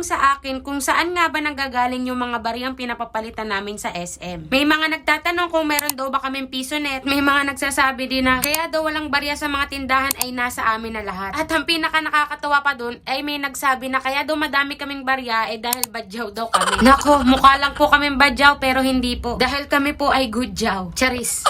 nagtatanong sa akin kung saan nga ba nanggagaling yung mga bariyang pinapapalitan namin sa SM. May mga nagtatanong kung meron daw ba kaming piso net. May mga nagsasabi din na kaya daw walang barya sa mga tindahan ay nasa amin na lahat. At ang pinaka nakakatawa pa dun ay may nagsabi na kaya daw madami kaming barya eh dahil badyaw daw kami. Nako, mukha lang po kaming badyaw pero hindi po. Dahil kami po ay good jaw. Charis.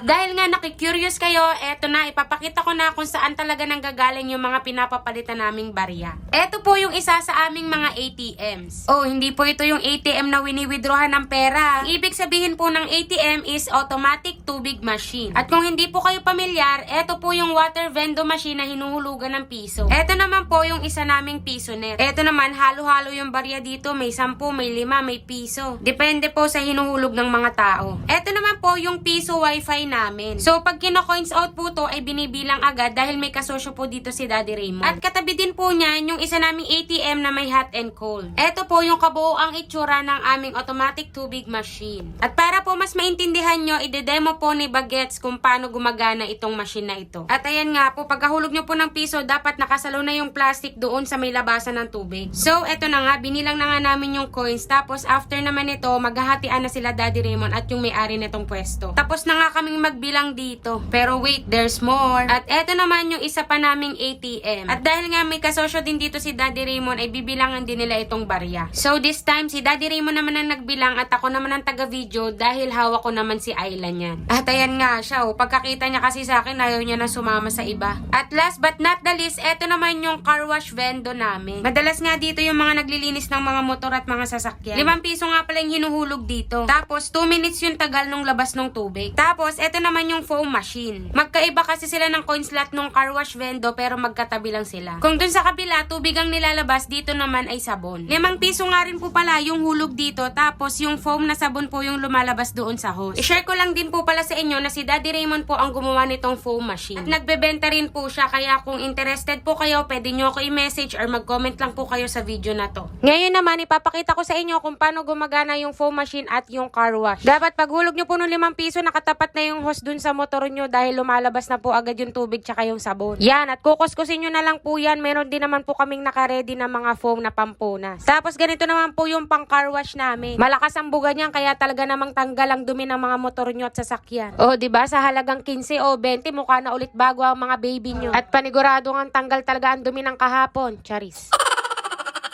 Dahil nga nakikurious kayo, eto na, ipapakita ko na kung saan talaga nanggagaling yung mga pinapapalitan naming barya. Eto po yung isa sa aming mga ATMs. Oh, hindi po ito yung ATM na wini-withdrawhan ng pera. Ibig sabihin po ng ATM is automatic tubig machine. At kung hindi po kayo pamilyar, eto po yung water vendo machine na hinuhulugan ng piso. Eto naman po yung isa naming piso net. Eto naman, halo-halo yung barya dito. May 10, may 5, may piso. Depende po sa hinuhulog ng mga tao. Eto naman po yung piso wifi namin. So, pag kino-coins out po to, ay binibilang agad dahil may kasosyo po dito si Daddy Raymond. At katabi din po niyan yung isa naming ATM na may hot and cold. Eto po yung kabuoang itsura ng aming automatic tubig machine. At para po mas maintindihan nyo, ide-demo po ni Bagets kung paano gumagana itong machine na ito. At ayan nga po, pagkahulog nyo po ng piso, dapat nakasalo na yung plastic doon sa may labasan ng tubig. So, eto na nga, binilang na nga namin yung coins. Tapos, after naman ito, maghahatian na sila Daddy Raymond at yung may-ari nitong pwesto. Tapos na nga kaming magbilang dito. Pero wait, there's more. At eto naman yung isa pa naming ATM. At dahil nga may kasosyo din dito si Daddy Raymond, ay bibilangan din nila itong barya. So, this time, si Daddy Raymond naman ang nagbilang at ako naman ang taga-video dahil hawak ko naman si Ayla niyan. At ayan nga siya, oh. Pagkakita niya kasi sa akin, ayaw niya na sumama sa iba. At last but not the least, eto naman yung car wash vendo namin. Madalas nga dito yung mga naglilinis ng mga motor at mga sasakyan. Limang piso nga pala yung hinuhulog dito. Tapos, 2 minutes yung tagal nung labas ng tubig. Tapos, eto naman yung foam machine. Magkaiba kasi sila ng coin slot nung car wash vendo pero magkatabi lang sila. Kung dun sa kabila, tubig ang nilalabas, dito naman ay sabon. Limang piso nga rin po pala yung hulog dito. Tapos, yung foam na sabon po yung lumalabas doon sa hose. I-share ko lang din po pala sa inyo na si Daddy Raymond po ang gumawa nitong foam machine. At nagbebenta rin po siya. Kaya kung interested po kayo, pwede nyo ako i-message or mag-comment lang po kayo sa video na to. Ngayon naman, ipapakita ko sa inyo kung paano gumagana yung foam machine at yung car wash. Dapat paghulog nyo po ng limang piso, nakatapat na yung hose dun sa motor nyo dahil lumalabas na po agad yung tubig tsaka yung sabon. Yan, at kukuskusin nyo na lang po yan. Meron din naman po kaming nakaredy na mga foam na pampunas. Tapos ganito naman po yung pang car wash namin. Malakas ang buga niyan kaya talaga namang tanggal ang dumi ng mga motor nyo at sasakyan. O, di ba Sa halagang 15 o 20, mukha na ulit bago ang mga baby nyo. At panigurado ang tanggal talaga ang dumi ng kahapon. Charis.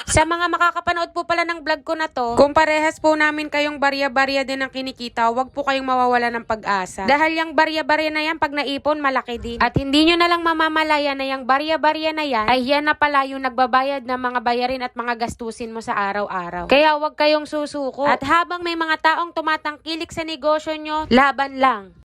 Sa mga makakapanood po pala ng vlog ko na to, kung parehas po namin kayong barya-barya din ang kinikita, wag po kayong mawawala ng pag-asa. Dahil yung barya-barya na yan, pag naipon, malaki din. At hindi nyo na lang mamamalaya na yung barya-barya na yan, ay yan na pala yung nagbabayad ng mga bayarin at mga gastusin mo sa araw-araw. Kaya wag kayong susuko. At habang may mga taong tumatangkilik sa negosyo nyo, laban lang.